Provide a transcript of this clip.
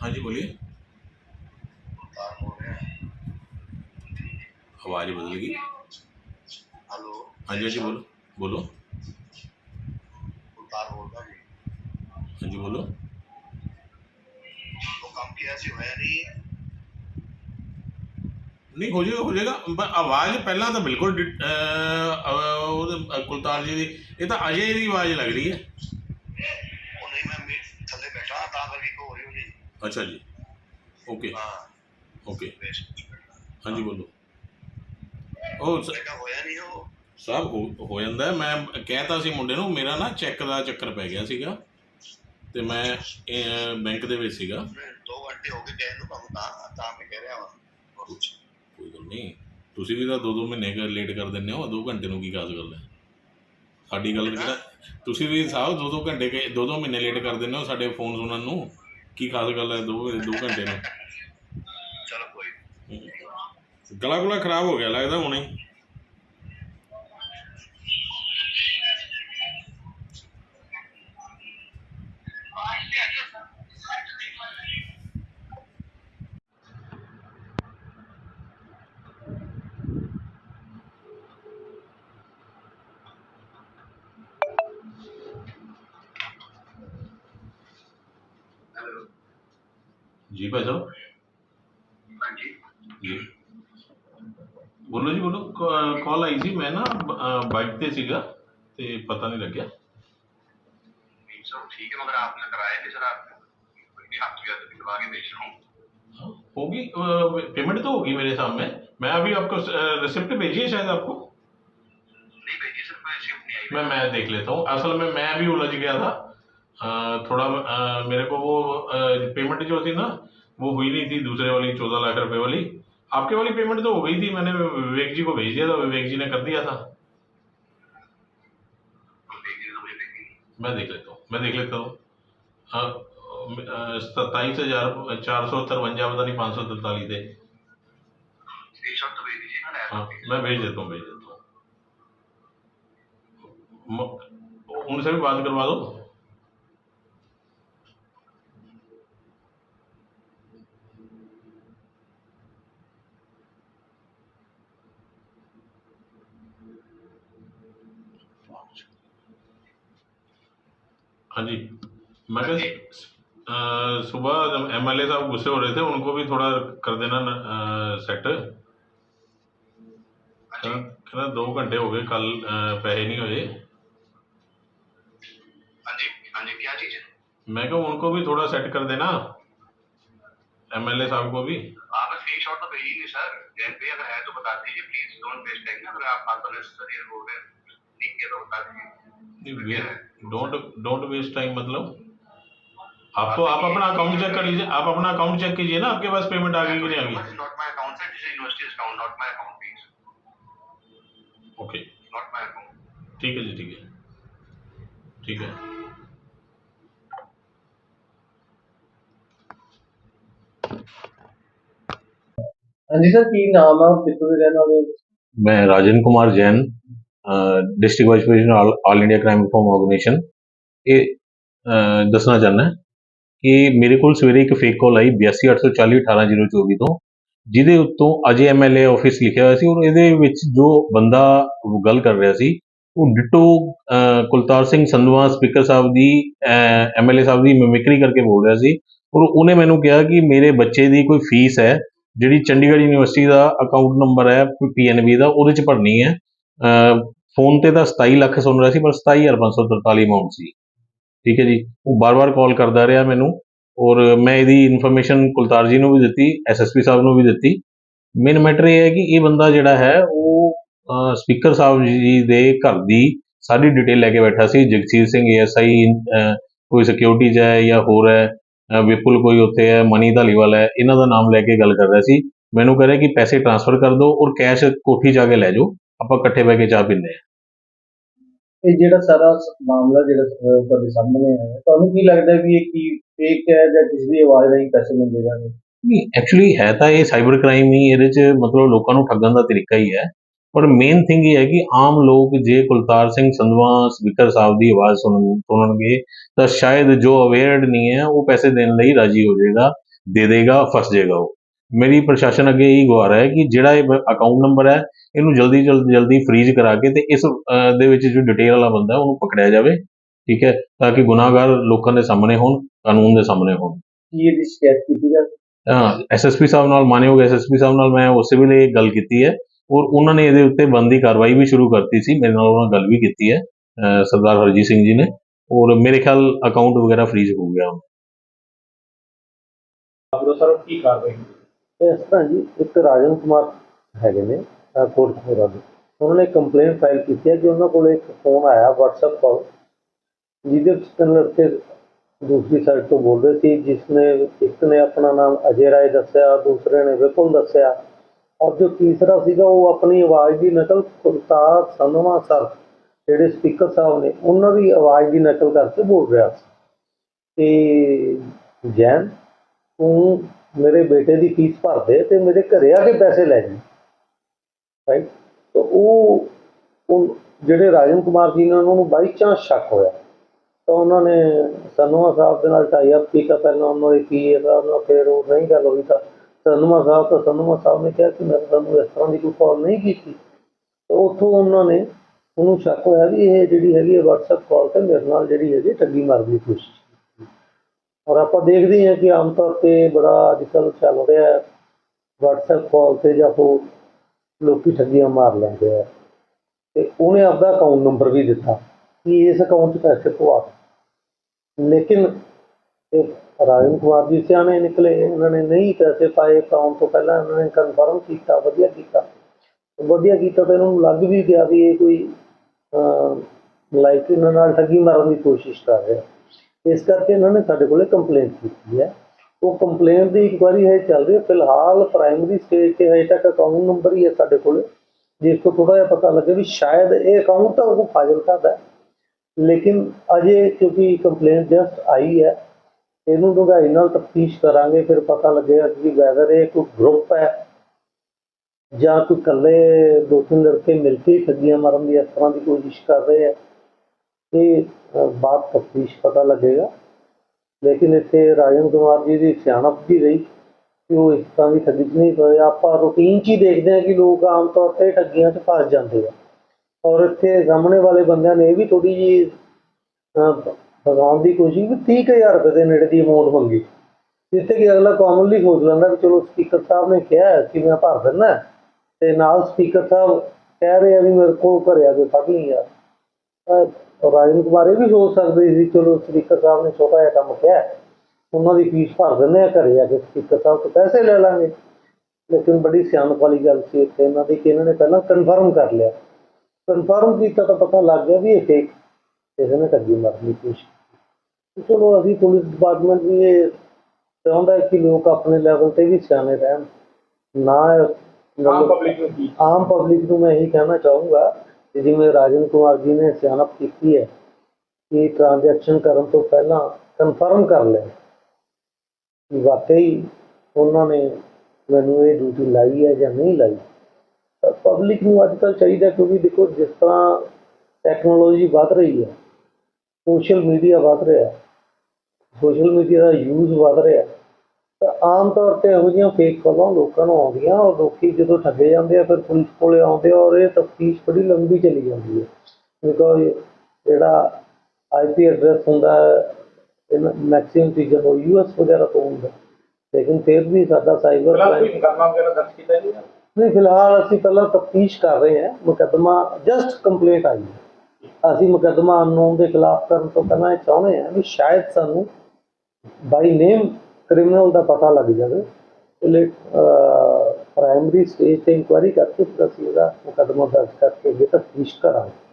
हाँ जी बोलिए तार बोल रहे हैं आवाज़ बदल गई हेलो हाँ जी हाँ जी बोलो बोलो तार बोल रहा जी हाँ जी बोलो तो काम किया ਸੀ ਹੋਇਆ ਨਹੀਂ ਨਹੀਂ ਹੋ ਜਾਏਗਾ ਹੋ ਜਾਏਗਾ ਪਰ ਆਵਾਜ਼ ਪਹਿਲਾਂ ਤਾਂ ਬਿਲਕੁਲ ਡਿ- ਅਹ, ਅਹ, ਉਹਦੇ ਅਹ, ਕੁਲਤਾਰ ਜੀ ਦੀ ਇਹ ਤਾਂ ਅਜੇ ਦੀ ਆਵਾਜ਼ ਲੱਗ ਰਹੀ ਹੈ ਅੱਛਾ ਜੀ। ਓਕੇ। ਹਾਂ। ਓਕੇ। ਹਾਂਜੀ ਬੋਲੋ। ਉਹ ਸ- ਹੋਇਆ ਨਹੀਂ ਉਹ? ਸਭ ਹੋ ਹੋ ਜਾਂਦਾ ਹੈ। ਮੈਂ ਕਹਿਤਾ ਸੀ ਮੁੰਡੇ ਨੂੰ ਮੇਰਾ ਨਾ ਚੈੱਕ ਦਾ ਚੱਕਰ ਪੈ ਗਿਆ ਸੀਗਾ। ਤੇ ਮੈਂ ਇਹ, ਬੈਂਕ ਦੇ ਵਿੱਚ ਸੀਗਾ। 2 ਘੰਟੇ ਹੋ ਗਏ ਗਏ ਨੂੰ ਤੁਹਾਨੂੰ ਤਾਂ ਤਾਂ ਮੈਂ ਕਹਿ ਰਿਹਾ ਹਾਂ ਕੋਈ ਗੱਲ ਨਹੀਂ। ਤੁਸੀਂ ਵੀ ਤਾਂ ਦੋ ਦੋ ਮਹੀਨੇ ਲੇਟ ਕਰ ਦਿੰਦੇ ਹੋ ਦੋ ਘੰਟੇ ਨੂੰ ਕੀ ਖਾਸ ਗੱਲ ਹੈ? ਸਾਡੀ ਗੱਲ ਕਿਹੜਾ ਤੁਸੀਂ ਵੀ ਸਾਹਿਬ ਦੋ ਦੋ ਘੰਟੇ ਕੇ ਦੋ ਦੋ ਮਹੀਨੇ ਲੇਟ ਕਰ ਦਿੰਦੇ ਹੋ ਸਾਡੇ ਫੋਨ ਸੁਣਨ ਨੂੰ। ਕੀ ਖਾਸ ਗੱਲ ਹੈ ਦੋ ਦੋ ਘੰਟੇ ਨੂੰ ਚਲੋ ਕੋਈ ਗਲਾ ਗੁਲਾ ਖਰਾਬ ਹੋ ਗਿਆ ਲੱਗਦਾ ਹੁਣੇ ਹੀ। ਜੀ ਭਾਈ ਸਾਹਿਬ ਹਾਂਜੀ ਜੀ ਬੋਲੋ ਜੀ ਬੋਲੋ ਕਾਲ ਆਈ ਸੀ ਮੈਂ ਨਾ ਬਾਈਕ ਤੇ ਸੀਗਾ ਤੇ ਪਤਾ ਨਹੀਂ ਲੱਗਿਆ सब ठीक है मगर आपने कराया नहीं सर आप कोई आप दिलवा के बेच रहा हूँ होगी पेमेंट तो होगी मेरे सामने मैं अभी आपको रिसिप्ट भेजी है शायद आपको नहीं भेजी सर कोई शिफ्ट नहीं आई मैं मैं देख लेता हूँ असल में मैं भी उलझ गया था अ, थोड़ा मेरे को वो पेमेंट जो थी ना वो हुई नहीं थी दूसरे वाली चौदह लाख रुपए वाली। आपके वाली पेमेंट तो हो गई थी मैंने विवेक जी को भेज दिया था विवेक जी ने कर दिया था। मैं देख लेता हूँ मैं देख लेता हूँ। सत्ताईस हज़ार चार सौ तरवंजा पता नहीं पाँच सौ तरतालीस थे तो हाँ मैं भेज देता हूँ भेज देता हूँ। उनसे भी बात करवा दो। हाँ जी। मैं कह सुबह जब एम एल ए साहब गुस्से हो रहे थे उनको भी थोड़ा कर देना न, आ, सेट कहना दो घंटे हो गए कल पैसे नहीं हुए। हाँ हाँ मैं कहूँ उनको भी थोड़ा सेट कर देना एमएलए साहब को भी। आप स्क्रीन शॉट तो भेजिए सर जैन पे अगर है तो बता दीजिए प्लीज़ डोंट वेस्ट टाइम अगर आप फालतू नेसेसरी हो गए लिख के तो बता दीजिए। डोंट डोंट वेस्ट टाइम मतलब। आप तो आप अपना अकाउंट चेक कर लीजिए आप अपना अकाउंट चेक कीजिए ना आपके पास पेमेंट आ गई कि नहीं आ गई? ओके ठीक है जी ठीक है। ठीक है। हाँ जी सर की नाम है और कितने रहने वाले मैं Rajan Kumar Jain. District wise president all all India crime reform organisation ਇਹ ਦੱਸਣਾ ਚਾਹੁੰਦਾ ਕਿ ਮੇਰੇ ਕੋਲ ਸਵੇਰੇ ਇੱਕ ਫੇਕ ਕਾਲ ਆਈ 8284418024 ਤੋਂ, ਜਿਹਦੇ ਉੱਤੋਂ ਅਜੇ ਐਮਐਲਏ ਆਫਿਸ ਲਿਖਿਆ ਹੋਇਆ ਸੀ ਔਰ ਇਹਦੇ ਵਿੱਚ ਜੋ ਬੰਦਾ ਗੱਲ ਕਰ ਰਿਹਾ ਸੀ, ਉਹ ਡਿਟੋ ਕੁਲਤਾਰ ਸਿੰਘ ਸੰਧਵਾ ਸਪੀਕਰ ਸਾਹਿਬ ਦੀ ਐਮਐਲਏ ਸਾਹਿਬ ਦੀ ਮਿਮਿਕਰੀ ਕਰਕੇ ਬੋਲ ਰਿਹਾ ਸੀ ਔਰ ਉਹਨੇ ਮੈਨੂੰ ਕਿਹਾ ਕਿ ਮੇਰੇ ਬੱਚੇ ਦੀ ਕੋਈ ਫੀਸ ਹੈ, ਜਿਹੜੀ ਚੰਡੀਗੜ੍ਹ ਯੂਨੀਵਰਸਿਟੀ ਦਾ ਅਕਾਊਂਟ ਨੰਬਰ ਹੈ ਪੀਐਨਬੀ ਦਾ, ਉਹਦੇ ਚ ਭਰਨੀ ਹੈ। ਫੋਨ ਤੇ ਤਾਂ 27 ਲੱਖ ਸੁਣ ਰਿਹਾ ਸੀ, ਪਰ 27543 ਅਮਾਉਂਟ ਸੀ ਠੀਕ ਹੈ ਜੀ? ਉਹ ਬਾਰ-ਬਾਰ ਕਾਲ ਕਰਦਾ ਰਿਹਾ ਮੈਨੂੰ, ਔਰ ਮੈਂ ਇਹਦੀ ਇਨਫੋਰਮੇਸ਼ਨ ਕੁਲਤਾਰ ਜੀ ਨੂੰ ਵੀ ਦਿੱਤੀ ਐਸਐਸਪੀ ਸਾਹਿਬ ਨੂੰ ਵੀ ਦਿੱਤੀ। ਮੇਨ ਮੈਟਰ ਇਹ ਹੈ ਕਿ ਇਹ ਬੰਦਾ ਜਿਹੜਾ ਹੈ, ਉਹ ਸਪੀਕਰ ਸਾਹਿਬ ਜੀ ਦੇ ਘਰ ਦੀ ਸਾਰੀ ਡਿਟੇਲ ਲੈ ਕੇ ਬੈਠਾ ਸੀ। ਜਗਸੀਰ ਸਿੰਘ ਏਐਸਆਈ ਕੋਈ ਸਿਕਿਉਰਿਟੀ ਹੈ ਜਾਂ ਹੋਰ ਹੈ ਵਿਪੁਲ ਕੋਈ ਉੱਥੇ ਹੈ, ਮਨੀ ਧਾਲੀਵਾਲ ਹੈ, ਇਹਨਾਂ ਦਾ ਨਾਮ ਲੈ ਕੇ ਗੱਲ ਕਰ ਰਿਹਾ ਸੀ। ਮੈਨੂੰ ਕਹਿ ਰਿਹਾ ਕਿ ਪੈਸੇ ਟ੍ਰਾਂਸਫਰ ਕਰ ਦਿਓ ਔਰ ਕੈਸ਼ ਕੋਠੀ ਜਾ ਕੇ ਲੈ ਜਾਓ। ਆਪਾਂ ਇਕੱਠੇ ਬਹਿ ਕੇ ਚਾਹ ਪੀਂਦੇ ਹਾਂ। ਇਹ ਜਿਹੜਾ ਸਾਰਾ ਮਾਮਲਾ ਜਿਹੜਾ ਅਹ, ਤੁਹਾਡੇ ਸਾਹਮਣੇ ਆਇਆ ਤੁਹਾਨੂੰ ਕੀ ਲੱਗਦਾ ਵੀ ਇਹ ਕੀ ਫੇਕ ਹੈ ਜਾਂ ਕਿਸ ਦੀ ਆਵਾਜ਼ ਰਾਹੀਂ ਪੈਸੇ ਮਿਲਦੇ ਜਾਣਗੇ ਨਹੀਂ ਐਕਚੁਅਲੀ ਹੈ ਤਾਂ ਇਹ ਸਾਈਬਰ ਕ੍ਰਾਈਮ ਹੀ ਇਹਦੇ 'ਚ ਮਤਲਬ ਲੋਕਾਂ ਨੂੰ ਠੱਗਣ ਦਾ ਤਰੀਕਾ ਹੀ ਹੈ। ਪਰ ਮੇਨ ਥਿੰਗ ਇਹ ਹੈ ਕਿ ਆਮ ਲੋਕ ਜੇ ਕੁਲਤਾਰ ਸਿੰਘ ਸੰਧਵਾ ਸਪੀਕਰ ਸਾਹਿਬ ਦੀ ਆਵਾਜ਼ ਸੁਣਨ ਸੁਣਨਗੇ ਤਾਂ ਸ਼ਾਇਦ ਜੋ ਅਵੇਅਰਡ ਨਹੀਂ ਹੈ ਉਹ ਪੈਸੇ ਦੇਣ ਲਈ ਰਾਜੀ ਹੋ ਜਾਏਗਾ ਦੇ ਦੇਗਾ ਫਸ ਜਾਏਗਾ ਉਹ। ਮੇਰੀ ਪ੍ਰਸ਼ਾਸਨ ਅੱਗੇ ਇਹੀ ਗੁਹਾਰ ਹੈ ਕਿ ਜਿਹੜਾ ਇਹ ਅਕਾਊਂਟ ਨੰਬਰ ਹੈ ਇਹਨੂੰ ਜਲਦੀ ਜਲਦੀ ਫ੍ਰੀਜ਼ ਕਰਾ ਕੇ ਤੇ ਇਸ ਦੇ ਵਿੱਚ ਜੋ ਡਿਟੇਲ ਵਾਲਾ ਬੰਦਾ ਹੈ, ਉਹਨੂੰ ਪਕੜਿਆ ਜਾਵੇ ਠੀਕ ਹੈ? ਤਾਂ ਕਿ ਗੁਨਾਹਗਾਰ ਲੋਕਾਂ ਦੇ ਸਾਹਮਣੇ ਹੋਣ ਕਾਨੂੰਨ ਦੇ ਸਾਹਮਣੇ ਹੋਣ। ਕੀ ਇਹਦੀ ਸ਼ਿਕਾਇਤ ਕੀਤੀ ਜਾ ਐਸਐਸਪੀ ਸਾਹਿਬ ਨਾਲ ਮਾਨਯੋਗ ਐਸਐਸਪੀ ਸਾਹਿਬ ਨਾਲ ਮੈਂ ਉਸੇ ਵੇਲੇ ਗੱਲ ਕੀਤੀ ਹੈ ਔਰ ਉਹਨਾਂ ਨੇ ਇਹਦੇ ਉੱਤੇ ਬੰਦੀ ਕਾਰਵਾਈ ਵੀ ਸ਼ੁਰੂ ਕਰਤੀ ਸੀ ਮੇਰੇ ਨਾਲ ਉਹਨਾਂ ਗੱਲ ਵੀ ਕੀਤੀ ਹੈ ਸਰਦਾਰ ਹਰਜੀਤ ਸਿੰਘ ਜੀ ਨੇ ਔਰ ਮੇਰੇ ਖਿਆਲ ਅਕਾਊਂਟ ਵਗੈਰਾ ਫ੍ਰੀਜ਼ ਹੋ ਗਿਆ ਹੁਣ। ਆਪਰੋ ਸਰ ਕੀ ਕਾਰਵਾਈ? ਇਸ ਤਰ੍ਹਾਂ ਜੀ, ਇੱਕ ਰਾਜਨ ਕੁਮਾਰ ਹੈਗੇ ਨੇ ਕੋਟਪੁਰਾ ਦੇ। ਉਹਨਾਂ ਨੇ ਕੰਪਲੇਂਟ ਫਾਈਲ ਕੀਤੀ ਹੈ ਕਿ ਉਹਨਾਂ ਕੋਲ ਇੱਕ ਫੋਨ ਆਇਆ WhatsApp ਕਾਲ, ਜਿਹਦੇ ਵਿੱਚ ਤਿੰਨ ਲੜਕੇ ਦੂਸਰੀ ਸਾਈਡ ਤੋਂ ਬੋਲ ਰਹੇ ਸੀ ਜਿਸ ਨੇ ਇੱਕ ਨੇ ਆਪਣਾ ਨਾਮ ਅਜੇ ਰਾਏ ਦੱਸਿਆ, ਦੂਸਰੇ ਨੇ ਵਿਪੁਲ ਦੱਸਿਆ, ਔਰ ਜੋ ਤੀਸਰਾ ਸੀਗਾ, ਉਹ ਆਪਣੀ ਆਵਾਜ਼ ਦੀ ਨਕਲ ਕੁਲਤਾਰ ਸੰਧਵਾ ਸਰ, ਜਿਹੜੇ ਸਪੀਕਰ ਸਾਹਿਬ ਨੇ, ਉਹਨਾਂ ਦੀ ਆਵਾਜ਼ ਦੀ ਨਕਲ ਕਰਕੇ ਬੋਲ ਰਿਹਾ ਸੀ। ਤੇ ਜੈਨ, ਤੂੰ ਮੇਰੇ ਬੇਟੇ ਦੀ ਫੀਸ ਭਰ ਦੇ ਤੇ ਮੇਰੇ ਘਰੇ ਆ ਕੇ ਪੈਸੇ ਲੈ ਜੀ। ਰਾਈਟ ਤਾਂ ਉਹ ਉਹ ਜਿਹੜੇ ਰਾਜਨ ਕੁਮਾਰ ਜੀ ਨੇ ਉਹਨਾਂ ਨੂੰ ਬਾਈ ਚਾਂਸ ਸ਼ੱਕ ਹੋਇਆ। ਤਾਂ ਉਹਨਾਂ ਨੇ ਸਨੂਆ ਸਾਹਿਬ ਦੇ ਨਾਲ ਟਾਈ ਅਪ ਕੀਤਾ ਪਹਿਲਾਂ ਉਹਨਾਂ ਦੇ ਕੀ ਹੈਗਾ ਉਹਨਾਂ ਫਿਰ ਉਹ ਨਹੀਂ ਗੱਲ ਹੋਈ ਤਾਂ ਸਨੂਆ ਸਾਹਿਬ, ਤਾਂ ਸਨੂਆ ਸਾਹਿਬ ਨੇ ਕਿਹਾ ਕਿ ਮੈਂ ਤੁਹਾਨੂੰ ਇਸ ਤਰ੍ਹਾਂ ਦੀ ਕੋਈ ਕਾਲ ਨਹੀਂ ਕੀਤੀ। ਤਾਂ ਉੱਥੋਂ ਉਹਨਾਂ ਨੇ ਉਹਨੂੰ ਸ਼ੱਕ ਹੋਇਆ ਵੀ ਇਹ ਜਿਹੜੀ ਹੈਗੀ ਹੈ WhatsApp ਕਾਲ ਤੇ ਮੇਰੇ ਨਾਲ ਜਿਹੜੀ ਹੈਗੀ ਠੱਗੀ ਮਾਰਨ ਦੀ ਕੋਸ਼ਿਸ਼। ਔਰ ਆਪਾਂ ਦੇਖਦੇ ਹਾਂ ਕਿ ਆਮ ਤੌਰ ਤੇ ਬੜਾ ਅੱਜ ਕੱਲ੍ਹ ਚੱਲ ਰਿਹਾ ਹੈ। WhatsApp ਕਾਲ ਤੇ ਜਾਂ ਫਿਰ ਲੋਕੀ ਠੱਗੀਆਂ ਮਾਰ ਲੈਂਦੇ ਆ। ਤੇ ਉਹਨੇ ਆਪਦਾ ਅਕਾਊਂਟ ਨੰਬਰ ਵੀ ਦਿੱਤਾ ਕਿ ਇਸ ਅਕਾਊਂਟ 'ਚ ਪੈਸੇ ਪਵਾ ਲੇਕਿਨ ਰਾਜਨ ਕੁਮਾਰ ਜੀ ਸਿਆਣੇ ਨਿਕਲੇ, ਇਹਨਾਂ ਨੇ ਨਹੀਂ ਪੈਸੇ ਪਾਏ ਅਕਾਊਂਟ ਤੋਂ ਪਹਿਲਾਂ, ਇਹਨਾਂ ਨੇ ਕਨਫਰਮ ਕੀਤਾ, ਵਧੀਆ ਕੀਤਾ। ਵਧੀਆ ਕੀਤਾ ਤਾਂ ਇਹਨਾਂ ਨੂੰ ਲੱਗ ਵੀ ਗਿਆ ਵੀ ਇਹ ਕੋਈ ਲਾਈਕ ਇਹਨਾਂ ਨਾਲ ਠੱਗੀ ਮਾਰਨ ਦੀ ਕੋਸ਼ਿਸ਼ ਕਰ ਰਿਹਾ। ਇਸ ਕਰਕੇ ਇਹਨਾਂ ਨੇ ਸਾਡੇ ਕੋਲੇ ਕੰਪਲੇਂਟ ਕੀਤੀ ਹੈ। ਉਹ ਕੰਪਲੇਂਟ ਦੀ ਇਨਕੁਆਇਰੀ ਹੈ ਚੱਲ ਰਹੀ ਹੈ। ਫਿਲਹਾਲ ਪ੍ਰਾਇਮਰੀ ਸਟੇਜ ਤੇ ਹਜੇ ਤੱਕ ਅਕਾਊਂਟ ਨੰਬਰ ਹੀ ਹੈ ਸਾਡੇ ਕੋਲੇ। ਜਿਸ ਤੋਂ ਥੋੜਾ ਜਿਹਾ ਪਤਾ ਲੱਗੇ ਵੀ ਸ਼ਾਇਦ ਇਹ ਅਕਾਊਂਟ ਤਾਂ ਉਹ ਫਾਜ਼ਿਲਕਾ ਦਾ ਲੇਕਿਨ ਅਜੇ ਕਿਉਂਕਿ ਕੰਪਲੇਂਟ ਜਸਟ ਆਈ ਹੈ, ਇਹਨੂੰ ਡੂੰਘਾਈ ਨਾਲ ਤਫਤੀਸ਼ ਕਰਾਂਗੇ। ਫਿਰ ਪਤਾ ਲੱਗੇਗਾ ਕਿ ਵੈਦਰ ਇਹ ਕੋਈ ਗਰੁੱਪ ਹੈ ਜਾਂ ਕੋਈ ਇਕੱਲੇ ਦੋ ਤਿੰਨ ਲੜਕੇ ਮਿਲ ਕੇ ਠੱਗੀਆਂ ਮਾਰਨ ਦੀ ਇਸ ਤਰ੍ਹਾਂ ਦੀ ਕੋਸ਼ਿਸ਼ ਕਰ ਰਹੇ ਹੈ। ਇਹ ਅ, ਬਾਅਦ ਤਫਤੀਸ਼ ਪਤਾ ਲੱਗੇਗਾ। ਲੇਕਿਨ ਇੱਥੇ ਰਾਜਨ ਕੁਮਾਰ ਜੀ ਦੀ ਸਿਆਣਪ ਵੀ ਰਹੀ ਕਿ ਉਹ ਇਸ ਤਰ੍ਹਾਂ ਦੀ ਠੱਗੀ 'ਚ ਨਹੀਂ ਪਏ। ਆਪਾਂ ਰੂਟੀਨ 'ਚ ਹੀ ਦੇਖਦੇ ਹਾਂ ਕਿ ਲੋਕ ਆਮ ਤੌਰ ਤੇ ਠੱਗੀਆਂ 'ਚ ਫਸ ਜਾਂਦੇ ਆ। ਔਰ ਇੱਥੇ ਸਾਹਮਣੇ ਵਾਲੇ ਬੰਦਿਆਂ ਨੇ ਇਹ ਵੀ ਥੋੜੀ ਜੀ ਫਸਾਉਣ ਦੀ ਕੋਸ਼ਿਸ਼ ਵੀ 30000 ਰੁਪਏ ਦੇ ਨੇੜੇ ਦੀ ਅਮਾਉਂਟ ਮੰਗੀ। ਜਿੱਥੇ ਕਿ ਅਗਲਾ ਕਾਮਨਲੀ ਸੋਚ ਲੈਂਦਾ ਕਿ ਚਲੋ ਸਪੀਕਰ ਸਾਹਿਬ ਨੇ ਕਿਹਾ ਹੈ ਕਿ ਮੈਂ ਭਰ ਦਿੰਦਾ। ਤੇ ਨਾਲ ਸਪੀਕਰ ਸਾਹਿਬ ਕਹਿ ਰਹੇ ਆ ਵੀ ਮੇਰੇ ਕੋਲ ਘਰੇ ਆ ਕੇ ਫੜ ਲਈ ਯਾਰ ਅਹ ਰਾਜਨ ਕੁਮਾਰ ਇਹ ਵੀ ਸੋਚ ਸਕਦੇ ਸੀ। ਚਲੋ ਸਪੀਕਰ ਸਾਹਿਬ ਨੇ ਛੋਟਾ ਜਿਹਾ ਕੰਮ ਕਿਹਾ ਹੈ, ਉਹਨਾਂ ਦੀ ਫੀਸ ਭਰ ਦਿੰਦੇ ਆ ਘਰੇ ਆ ਕੇ ਸਪੀਕਰ ਸਾਹਿਬ ਤੋਂ ਪੈਸੇ ਲੈ ਲਾਂਗੇ। ਲੇਕਿਨ ਬੜੀ ਸਿਆਣਪ ਵਾਲੀ ਗੱਲ ਸੀ ਇੱਥੇ ਇਹਨਾਂ ਦੀ ਕਿ ਇਹਨਾਂ ਨੇ ਪਹਿਲਾਂ ਕਨਫਰਮ ਕਰ ਲਿਆ। ਕਨਫਰਮ ਕੀਤਾ ਤਾਂ ਪਤਾ ਲੱਗ ਗਿਆ ਵੀ ਇਹ ਫੇਕ ਕਿਸੇ ਨੇ ਠੱਗੀ ਮਾਰਨ ਕੀਤੀ। ਚਲੋ ਅਸੀਂ ਪੁਲਿਸ ਡਿਪਾਰਟਮੈਂਟ ਵੀ ਇਹ ਚਾਹੁੰਦਾ ਹੈ ਕਿ ਲੋਕ ਆਪਣੇ ਲੈਵਲ ਤੇ ਵੀ ਸਿਆਣੇ ਰਹਿਣ। ਨਾ ਆਮ ਪਬਲਿਕ ਨੂੰ ਕੀ? ਆਮ ਪਬਲਿਕ ਨੂੰ ਮੈਂ ਇਹੀ ਕਹਿਣਾ ਚਾਹੂੰਗਾ ਕਿ ਜਿਵੇਂ ਰਾਜਨ ਕੁਮਾਰ ਜੀ ਨੇ ਸਿਆਣਪ ਕੀਤੀ ਹੈ ਕਿ ਟ੍ਰਾਂਜੈਕਸ਼ਨ ਕਰਨ ਤੋਂ ਪਹਿਲਾਂ ਕਨਫਰਮ ਕਰ ਲੈ ਕਿ ਵਾਕਈ ਉਹਨਾਂ ਨੇ ਮੈਨੂੰ ਇਹ ਡਿਊਟੀ ਲਾਈ ਹੈ ਜਾਂ ਨਹੀਂ ਲਾਈ। ਪਬਲਿਕ ਨੂੰ ਅੱਜ ਕੱਲ੍ਹ ਚਾਹੀਦਾ ਕਿਉਂਕਿ ਦੇਖੋ ਜਿਸ ਤਰ੍ਹਾਂ ਟੈਕਨੋਲੋਜੀ ਵੱਧ ਰਹੀ ਹੈ ਸੋਸ਼ਲ ਮੀਡੀਆ ਵੱਧ ਰਿਹਾ ਸੋਸ਼ਲ ਮੀਡੀਆ ਦਾ ਯੂਜ਼ ਵੱਧ ਰਿਹਾ ਤਾਂ ਆਮ ਤੌਰ ਤੇ ਇਹੋ ਜਿਹੀਆਂ ਫੇਕ ਕਾਲਾਂ ਲੋਕਾਂ ਨੂੰ ਆਉਂਦੀਆਂ ਔਰ ਲੋਕੀ ਜਦੋਂ ਠੱਗੇ ਜਾਂਦੇ ਆ ਫਿਰ ਪੁਲਿਸ ਕੋਲੇ ਆਉਂਦੇ ਆ ਔਰ ਇਹ ਤਫਤੀਸ਼ ਬੜੀ ਲੰਬੀ ਚਲੀ ਜਾਂਦੀ ਹੈ। ਬਿਕੋਜ਼ ਜਿਹੜਾ ਆਈਪੀ ਐਡਰੈਸ ਹੁੰਦਾ ਮੈਕਸਿਮਮ ਚੀਜ਼ਾਂ ਤੋਂ ਯੂਐਸ ਵਗੈਰਾ ਤੋਂ ਹੁੰਦਾ ਲੇਕਿਨ ਫਿਰ ਵੀ ਸਾਡਾ ਸਾਈਬਰ ਮੁਕੱਦਮਾ ਵਗੈਰਾ ਦਰਜ ਕੀਤਾ ਜੀ ਨਹੀਂ ਫਿਲਹਾਲ ਅਸੀਂ ਪਹਿਲਾਂ ਤਫਤੀਸ਼ ਕਰ ਰਹੇ ਹਾਂ। ਮੁਕੱਦਮਾ ਜਸਟ ਕੰਪਲੀਟ ਆਈ ਹੈ। ਅਸੀਂ ਮੁਕੱਦਮਾ ਅਨਨੋਨ ਦੇ ਖਿਲਾਫ ਕਰਨ ਤੋਂ ਪਹਿਲਾਂ ਇਹ ਚਾਹੁੰਦੇ ਹਾਂ ਵੀ ਸ਼ਾਇਦ ਸਾਨੂੰ ਬਾਈ ਨੇਮ ਕ੍ਰਿਮੀਨਲ ਦਾ ਪਤਾ ਲੱਗ ਜਾਵੇ। ਲਈ ਪ੍ਰਾਇਮਰੀ ਸਟੇਜ ਤੇ ਇਨਕੁਆਇਰੀ ਕਰਕੇ ਫਿਰ ਅਸੀਂ ਇਹਦਾ ਮੁਕੱਦਮਾ ਦਰਜ ਕਰਕੇ ਅੱਗੇ ਤਫਤੀਸ਼ ਕਰਾਂਗੇ।